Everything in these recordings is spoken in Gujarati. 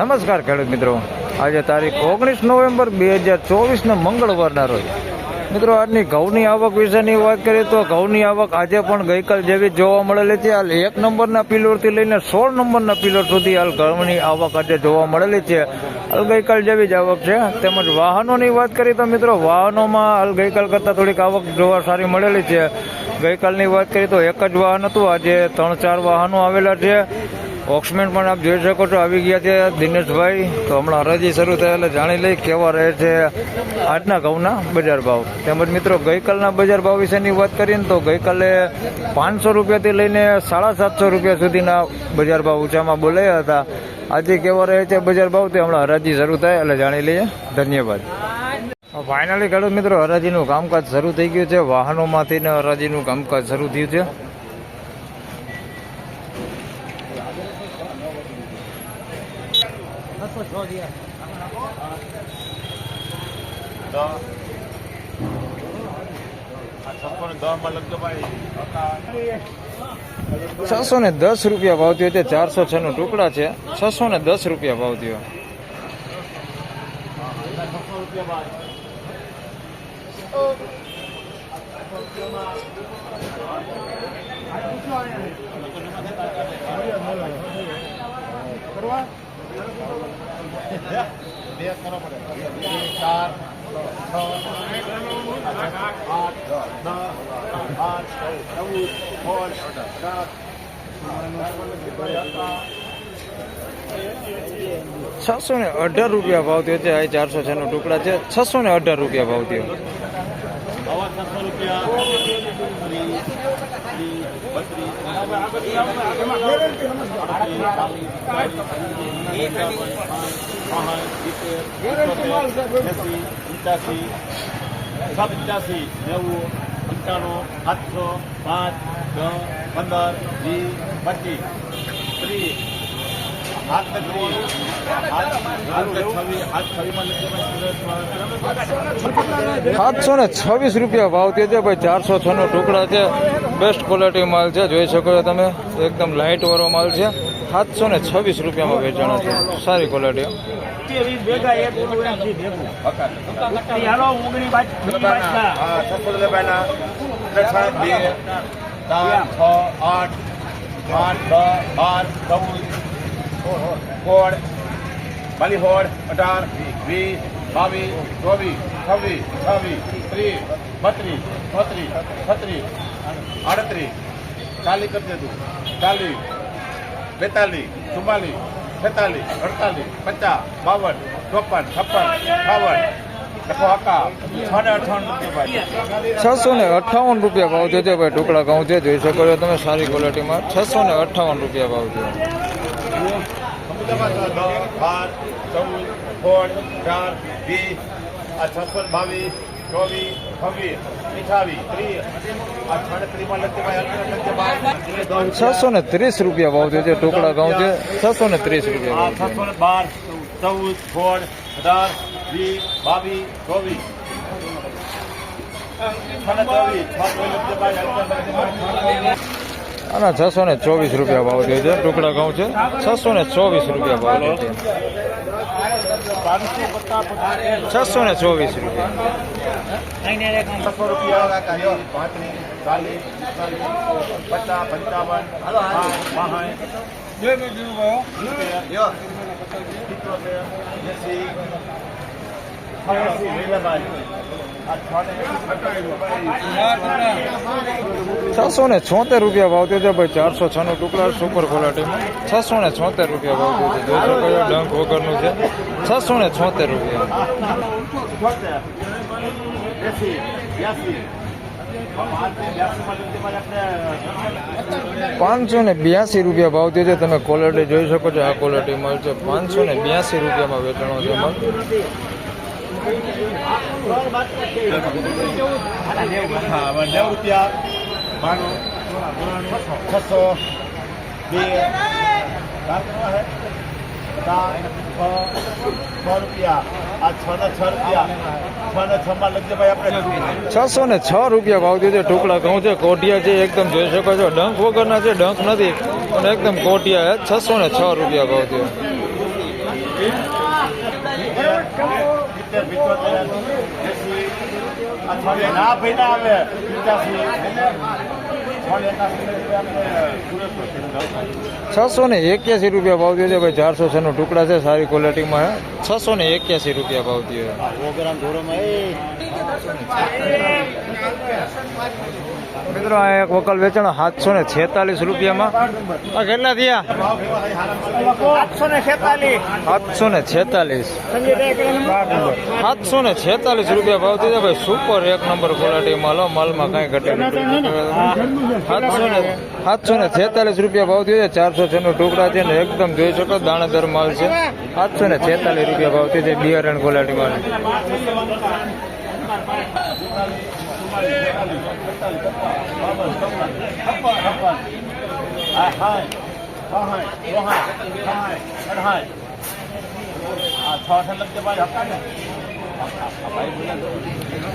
નમસ્કાર ખેડૂત મિત્રો. આજે તારીખ ઓગણીસ નવેમ્બર બે હજાર ચોવીસના મંગળવારના રોજ. મિત્રો, આજની ઘઉંની આવક વિશેની વાત કરીએ તો ઘઉંની આવક આજે પણ ગઈકાલ જેવી જોવા મળેલી છે. હાલ એક નંબરના પિલોરથી લઈને સોળ નંબરના પિલોર સુધી હાલ ઘઉંની આવક આજે જોવા મળેલી છે. હાલ ગઈકાલ જેવી જ આવક છે. તેમજ વાહનોની વાત કરીએ તો મિત્રો, વાહનોમાં હાલ ગઈકાલ કરતાં થોડીક આવક જોવા સારી મળેલી છે. ગઈકાલની વાત કરીએ તો એક જ વાહન હતું. આજે ત્રણ ચાર વાહનો આવેલા છે. ઓક્સમેન પણ આપ જોઈ શકો છો આવી ગયા છે દિનેશભાઈ. તો હમણાં હરાજી શરૂ થાય એટલે જાણી લઈ કેવા રહે છે આજના ઘઉંના બજાર ભાવ. તેમજ મિત્રો ગઈકાલના બજાર ભાવ વિશેની વાત કરીને તો ગઈકાલે પાંચસો રૂપિયાથી લઈને સાડા સાતસો રૂપિયા સુધીના બજાર ભાવ ઊંચામાં બોલાયા હતા. આજે કેવા રહે છે બજાર ભાવ તે હમણાં હરાજી શરૂ થાય એટલે જાણી લઈએ. ધન્યવાદ. ફાઇનલી ખેડૂત મિત્રો હરાજીનું કામકાજ શરૂ થઈ ગયું છે. વાહનોમાંથી ને હરાજીનું કામકાજ શરૂ થયું છે. છસો ને દસ રૂપિયા ભાવ થયો તે ચારસો છ નું ટુકડા છે. છસો ને દસ રૂપિયા ભાવ થયો છસો ને અઢાર રૂપિયા ભાવ થયો છે ચારસો છ નો ટુકડા છે. છસો ને અઢાર રૂપિયા ભાવ થયો. પંચ્યાસી પંચ્યાસી નેવું, પંચાણું સાતસો પાંચ દસ પંદર, વીસ, પચીસ, ત્રીસ, હાથ ત્રીસ સાતસો છવ્વીસ રૂપિયા ભાવ તે છે ભાઈ, ચારસો છ નો ટુકડા છે. બેસ્ટ ક્વોલિટી માલ છે, જોઈ શકો છો તમે. એકદમ લાઇટ વાળો માલ છે. સાતસો ને છવ્વીસ રૂપિયામાં વેચાણો છે સારી ક્વોલિટી ભેગા એક હાલો ઓગણી બાજ હા. છસો લેવાના છ બે ત્રણ છ આઠ આઠ દસ બાર ચૌદ સોળ બાલી સોળ અઢાર વીસ બાવીસ ચોવીસ છવ્વીસ છવ્વીસ ત્રીસ બત્રીસ છત્રીસ છત્રીસ આડત્રીસ ચાલીસ કરી દેતું ચાલીસ બેતાલીસ ચુમ્માલીસ છેતાલીસ અડતાલીસ પચાસ બાવન ચોપન છપ્પન બાવન લખો હકા છ ને અઠાવન રૂપિયા છસો ને અઠ્ઠાવન રૂપિયા ભાવ જોજો ભાઈ ટુકડા ઘઉં છે જોઈ શકો છો તમે સારી ક્વોલિટીમાં. છસો ને અઠ્ઠાવન રૂપિયા ભાવ છે. આ છસો બાવીસ ચોવીસ છવ્વીસ. છસો ને ત્રીસ રૂપિયા ભાવ થયો છે ટુકડા ઘઉં છે. છસો ને ત્રીસ રૂપિયા છસો ને બાર ચૌદ સોળ અઢાર વીસ બાવીસ ચોવીસ. છસો ને ચોવીસ રૂપિયા ભાવ થયો છે ટુકડા ઘઉં છે. છસો ને ચોવીસ રૂપિયા ભાવ થયો છે. છસો ને ચોવીસ રૂપિયા. છસો રૂપિયા પાંત્રીસ ચાલીસ પચાસ પંચાવન સિત્તોતેર એંસી. છસો ને છોતેર રૂપિયા ભાવ થયો છે ભાઈ ચારસો છ નો ટુકડા સુપર ક્વોલિટીમાં છસો ને છોતેર રૂપિયા ભાવ થયો છે. જોઈ શકો ડંખ ડંક વગરનું છે. છસો ને છોતેર રૂપિયા. બ્યાસી પાંચસો ને બ્યાસી રૂપિયા ભાવ થયો છે. તમે ક્વોલિટી જોઈ શકો છો. આ ક્વોલિટી મળશે. છે પાંચસો ને બ્યાસી રૂપિયામાં વેચાણો છે નેવું રૂપિયા. છસો. બે. છસો ને છ રૂપિયા ભાવ દીધો ટુકડા ઘઉં છે કોટિયા છે, એકદમ જોઈ શકો છો. ડંક વગરના છે ડંક નથી, પણ એકદમ કોટિયા છસો ને છ રૂપિયા ભાવ અઠવાડિયે ના ભાઈ ના આવે છસો ને એક્યાસી રૂપિયા ભાવ થયો છે. ભાઈ ચારસો છનો ટુકડા છે સારી ક્વોલિટીમાં છસો ને એક્યાસી રૂપિયા ભાવ થયો મિત્રો આ એક વકલ વેચાણ સાતસો ને છેતાલીસ રૂપિયામાં. આ કેટલા થયા? સાતસો ને છેતાલીસ. સાતસો ને છેતાલીસ. રૂપિયા ભાવ છે ભાઈ સુપર એક નંબર ક્વોલિટી માલ માલમાં કાંઈ ઘટે સાતસો ને સાતસો ને છેતાલીસ રૂપિયા ભાવ છે ચારસો નો ટુકડા છે ને એકદમ જોઈ શકો દાણાદર માલ છે. સાતસો ને છેતાલીસ રૂપિયા ભાવ છે બિયારણ ક્વોલિટી માલ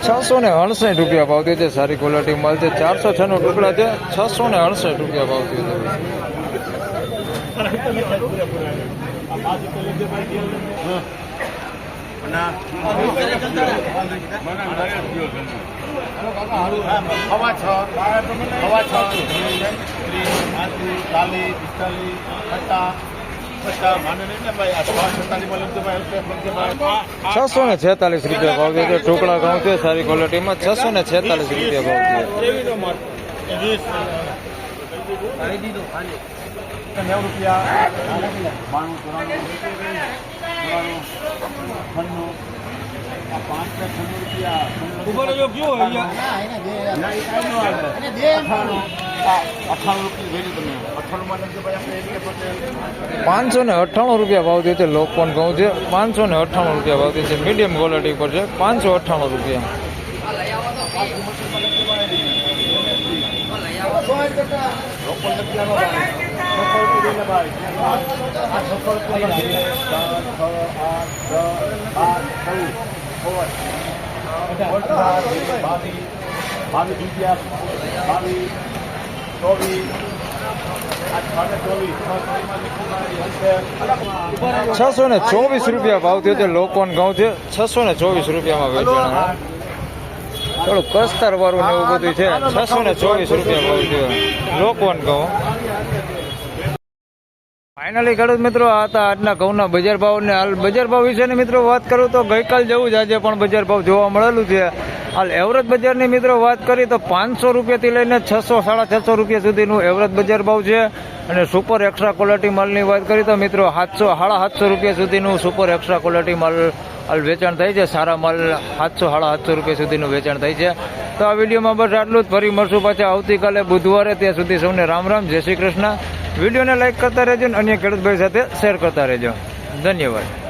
છસો ને અડસઠ રૂપિયા ભાવ થયો છે સારી ક્વોલિટી છે. ચારસો નો ટુકડા છે. છસો ને અડસઠ રૂપિયા ભાવ થયો છે હવા છ છ ત્રીસ પાંત્રીસ ચાલીસ પિસ્તાલીસ પચાસ છ છસો ને છેતાલીસ રૂપિયા ભાવ છે. ટુકડા ઘઉં છે સારી ક્વોલિટીમાં છસો ને છેતાલીસ રૂપિયા ભાવ થયો નેવું રૂપિયા. બાણું ચોરાણું. ચોરાણું છન્નું આ પાંચ ને અઠાણું અઠાણું રૂપિયા પાંચસો ભાવ દે છે લોકપોન ઘઉં છે. પાંચસો ને અઠ્ઠાણું રૂપિયા ભાવ દે છે મીડિયમ ક્વોલિટી પર છે. પાંચસો અઠ્ઠાણું રૂપિયા. છસો ને ચોવીસ, રૂપિયા ભાવ થયો છે લોકપોન ઘઉં છે. છસો ને ચોવીસ રૂપિયામાં વેચાણ થોડું કસ્તર વાળું એવું બધું છે. છસો ને ચોવીસ રૂપિયા ભાવ થયો. લોકવન ઘઉં. ફાઇનલી ખેડૂત મિત્રો હતા આજના ઘઉંના બજાર ભાવ ને હાલ બજાર ભાવ વિશેની મિત્રો વાત કરું તો ગઈકાલ જેવું જ આજે પણ બજાર ભાવ જોવા મળેલું છે. હાલ એવરેજ બજારની મિત્રો વાત કરી તો પાંચસો રૂપિયાથી લઈને છસો, સાડા છસો રૂપિયા સુધીનું એવરેજ બજાર ભાવ છે. અને સુપર એક્સ્ટ્રા ક્વોલિટી માલની વાત કરી તો મિત્રો સાતસો, સાડા સાતસો રૂપિયા સુધીનું સુપર એક્સ્ટ્રા ક્વોલિટી માલ હાલ વેચાણ થાય છે. સારા માલ સાતસો, સાડા સાતસો રૂપિયા સુધીનું વેચાણ થાય છે. તો આ વિડીયોમાં બસ આટલું જ. ફરી મળશું પાછા આવતીકાલે બુધવારે. ત્યાં સુધી સૌને રામ રામ. જય શ્રી કૃષ્ણ. વિડીયોને લાઈક કરતા રહેજો અને અન્ય ખેડૂતભાઈ સાથે શેર કરતા રહેજો. ધન્યવાદ.